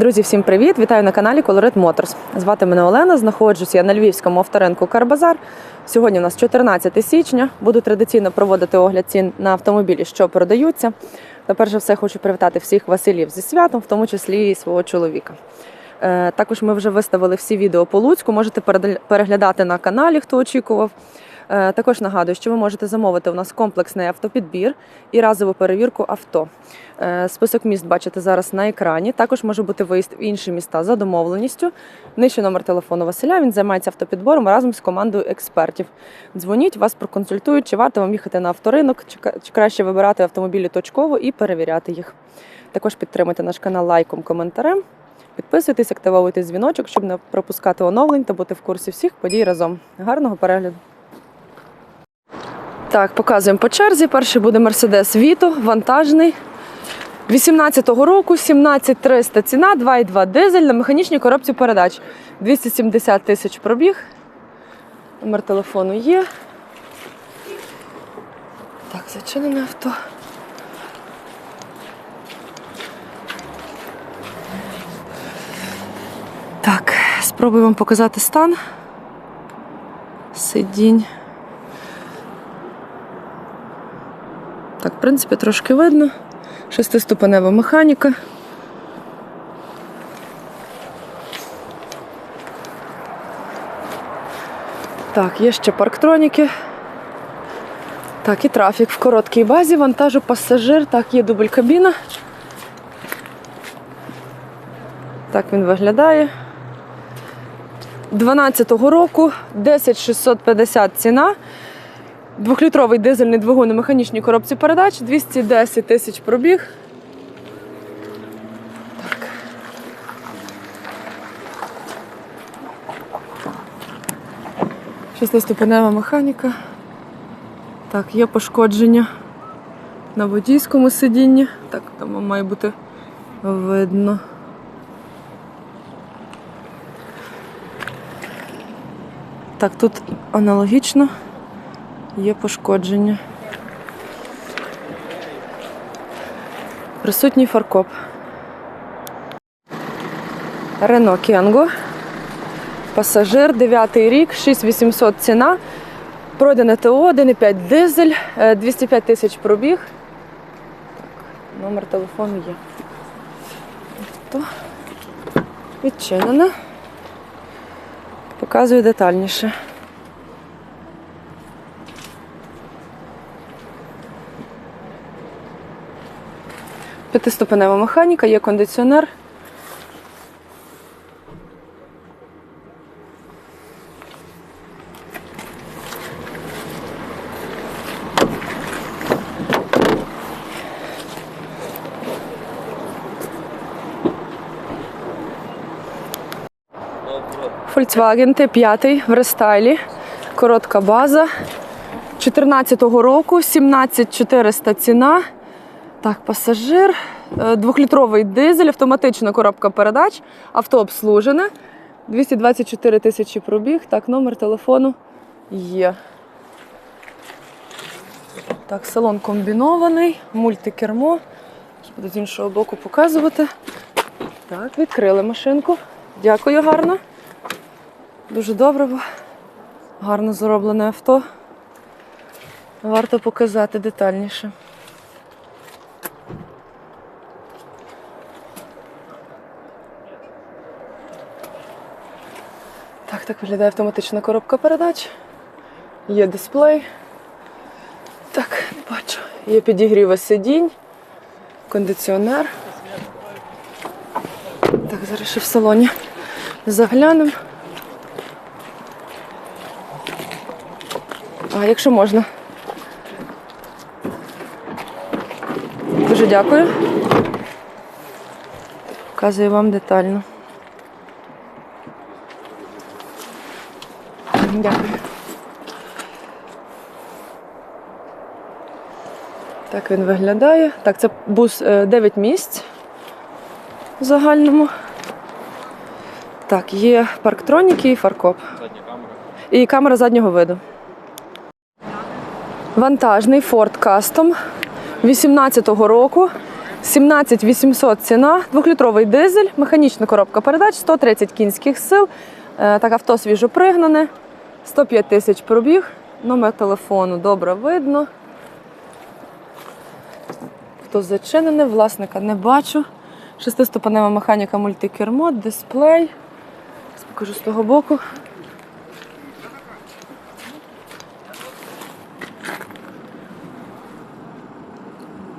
Друзі, всім привіт! Вітаю на каналі Colorit Motors. Звати мене Олена. Знаходжусь я на львівському авторинку Карбазар. Сьогодні у нас 14 січня. Буду традиційно проводити огляд цін на автомобілі, що продаються. Та перш за все хочу привітати всіх Василів зі святом, в тому числі і свого чоловіка. Е, Також ми вже виставили всі відео по Луцьку. Можете переглядати на каналі, хто очікував. Е, Також нагадую, що ви можете замовити у нас комплексний автопідбір і разову перевірку авто. Е, Список міст бачите зараз на екрані. Також може бути виїзд в інші міста за домовленістю. Нижче номер телефону Василя. Він займається автопідбором разом з командою експертів. Дзвоніть, вас проконсультують, чи варто вам їхати на авторинок, чи краще вибирати автомобілі точково і перевіряти їх. Також підтримуйте наш канал лайком, коментарем. Підписуйтесь, активовуйте дзвіночок, щоб не пропускати оновлень та бути в курсі всіх подій разом. Гарного перегляду! Так, показуємо по черзі. Перший буде Mercedes Vito, вантажний. 18-го року 17300 ціна, 2,2 дизель на механічній коробці передач. 270 тисяч пробіг. Номер телефону є. Так, зачинене авто. Так, спробую вам показати стан. Сидінь. Так, в принципі, трошки видно. Шестиступенева механіка. Так, є ще парктроніки. Так, і трафік в короткій базі, вантажу пасажир. Так, є дубль кабіна. Так він виглядає. 12-го року 10650 ціна. Двохлітровий дизельний двигун на механічній коробці передач, 210 тисяч пробіг. Так. Шестиступенева механіка. Так, є пошкодження на водійському сидінні. Так, там має бути видно. Так, тут аналогічно є пошкодження. Присутній фаркоп. Рено Кенго. Пасажир, 9 рік, 6800 ціна. Пройдене ТО, 1,5 дизель, е, 205 тисяч пробіг. Так, номер телефону є. То відчинено. Показую детальніше. П'ятиступенева механіка, є кондиціонер. Volkswagen T5 в рестайлі. Коротка база. 14-го року, 17400 ціна. Так, пасажир, Е, двохлітровий дизель, автоматична коробка передач, авто обслужене. 224 тисячі пробіг. Так, номер телефону є. Так, салон комбінований, мультикермо. Буду з іншого боку показувати. Так, відкрили машинку. Дякую гарно. Дуже добре, бо гарно зроблене авто. Варто показати детальніше. Так, виглядає автоматична коробка передач. Є дисплей. Так, не бачу. Є підігріва сидінь, кондиціонер. Так, зараз ще в салоні заглянемо. А якщо можна. Дуже дякую. Показую вам детально. Дякую. Так він виглядає. Так, це бус 9 місць в загальному. Так, є парктроніки і фаркоп. І камера заднього виду. Вантажний Ford Custom 18-го року. 17 800 ціна, двохлітровий дизель, механічна коробка передач, 130 кінських сил. Е, Так, авто свіжо пригнане, 105 тисяч пробіг, номер телефону добре видно. Хто зачинений, власника не бачу. Шестиступенева механіка мультикермо, дисплей. Покажу з того боку.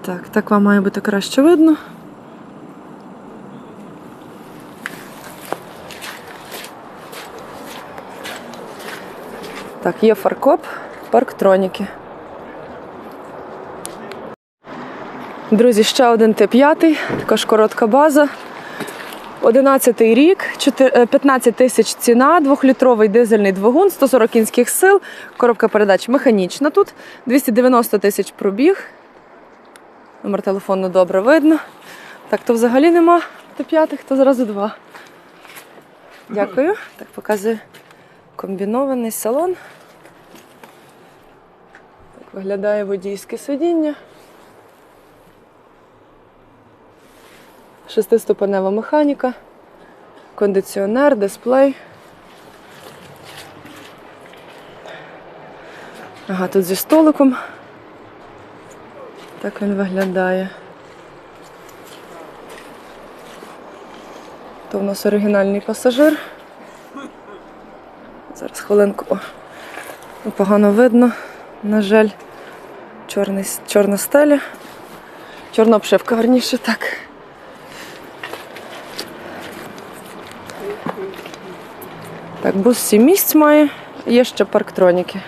Так, так вам має бути краще видно. Так, є фаркоп, парктроніки. Друзі, ще один Т5, також коротка база. 11 рік, е, 15 тисяч ціна, двохлітровий дизельний двигун, 140 кінських сил, коробка передач механічна тут, 290 тисяч пробіг. Номер телефону добре видно. Так, то взагалі нема Т5, то зразу два. Дякую. Так, показую комбінований салон. Виглядає водійське сидіння. Шестиступенева механіка, кондиціонер, дисплей. Ага, тут зі столиком. Так він виглядає. То в нас оригінальний пасажир. Зараз хвилинку. О, погано видно, на жаль. Чорний, чорна стеля. Чорна обшивка гарніше так. Так, бус 7 місць має, є ще парктроніки.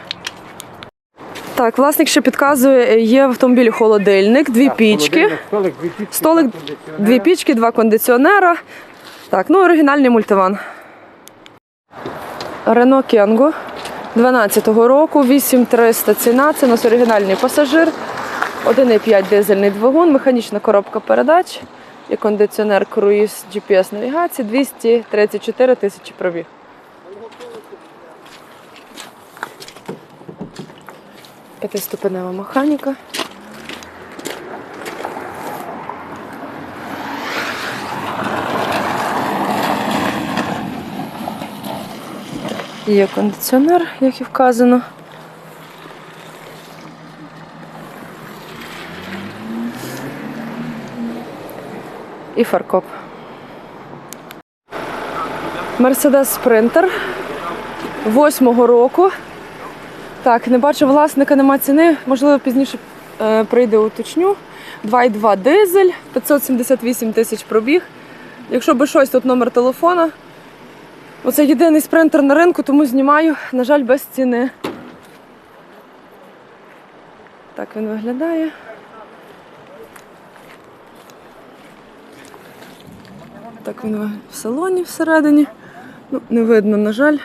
Так, власник ще підказує, є в автомобілі холодильник, дві пічки. Столик, дві пічки. Столик. Дві пічки, два кондиціонера. Так, ну оригінальний мультиван. Рено Кенго 12-го року, 8300 ціна. Це у нас оригінальний пасажир. 1,5 дизельний двигун, механічна коробка передач і кондиціонер круїз GPS навігації 234 тисячі пробіг. П'ятиступенева механіка. Є кондиціонер, як і вказано. І фаркоп. Мерседес Спринтер восьмого року. Так, не бачу власника, нема ціни. Можливо, пізніше е, прийде уточню. 2,2 дизель, 578 тисяч пробіг. Якщо би щось, тут номер телефона. Оце єдиний спринтер на ринку, тому знімаю, на жаль, без ціни. Так він виглядає. Так він в салоні всередині. Ну, не видно, на жаль.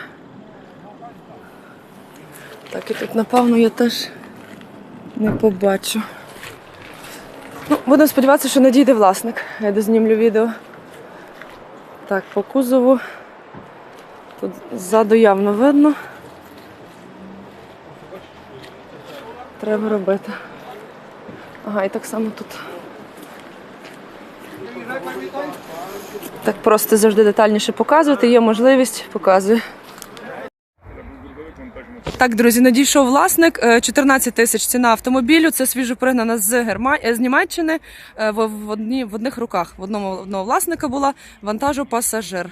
Так, і тут, напевно, я теж не побачу. Ну, будемо сподіватися, що надійде власник. Я дознімлю відео. Так, по кузову. Тут ззаду явно видно. Треба робити. Ага, і так само тут. Так просто завжди детальніше показувати. Є можливість, показую. Так, друзі, надійшов власник. Е, 14 тисяч ціна автомобілю. Це свіжопригнана з Герма... е, з Німеччини. Е, в, одні, в одних руках. В одному одного власника була вантажу пасажир.